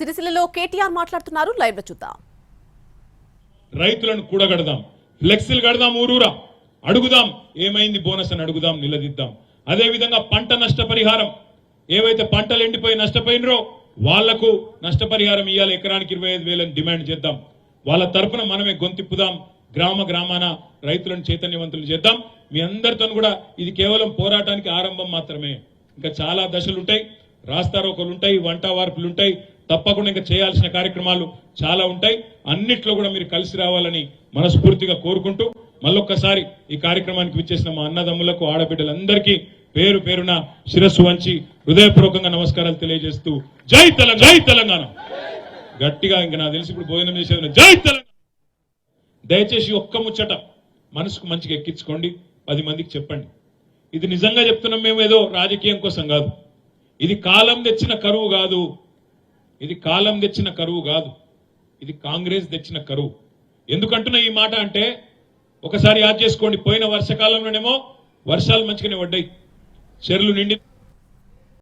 సిరిసిల్లలో కేటీఆర్ మాట్లాడుతున్నారు. లైవ్లో చూద్దాం. రైతులను కూడగడదాం. ఫ్లెక్సీలు కడదాం ఊరూరా. అడుగుదాం. ఏమైంది బోనస్ అని అడుగుదాం నిలదీద్దాం. అదే విధంగా పంట నష్టపరిహారం. ఏవైతే పంటలు ఎండిపోయి నష్టపోయినరో వాళ్ళకు నష్టపరిహారం ఇవ్వాలి ఎకరానికి ఇరవై ఐదు వేలని డిమాండ్ చేద్దాం. వాళ్ళ తరపున మనమే గొంతిప్పుదాం. గ్రామ గ్రామాన రైతులను చైతన్యవంతులు చేద్దాం. మీ అందరితో కూడా ఇది కేవలం పోరాటానికి ఆరంభం మాత్రమే. ఇంకా చాలా దశలు ఉంటాయి వంట వార్పులుంటాయి. తప్పకుండా ఇంకా చేయాల్సిన కార్యక్రమాలు చాలా ఉంటాయి. అన్నిట్లో కూడా మీరు కలిసి రావాలని మనస్ఫూర్తిగా కోరుకుంటూ మళ్ళొక్కసారి ఈ కార్యక్రమానికి విచ్చేసిన మా అన్నదమ్ములకు ఆడబిడ్డలందరికీ పేరు పేరున శిరస్సు వంచి హృదయపూర్వకంగా నమస్కారాలు తెలియజేస్తూ జై తెలంగాణ! జై తెలంగాణ! గట్టిగా ఇంకా నాకు తెలిసి ఇప్పుడు భోజనం చేసేది జై తెలంగాణ! దయచేసి ఒక్క ముచ్చట మనసుకు మంచిగా ఎక్కించుకోండి. పది మందికి చెప్పండి. ఇది నిజంగా చెప్తున్నాం మేము ఏదో రాజకీయం కోసం కాదు. ఇది కాలం తెచ్చిన కరువు కాదు. ఇది కాలం తెచ్చిన కరువు కాదు. ఇది కాంగ్రెస్ తెచ్చిన కరువు. ఎందుకంటున్నా ఈ మాట అంటే ఒకసారి యాద్ చేసుకోండి పోయిన వర్షకాలంలోనేమో వర్షాలు మంచిగానే పడ్డాయి. చెరువులు నిండి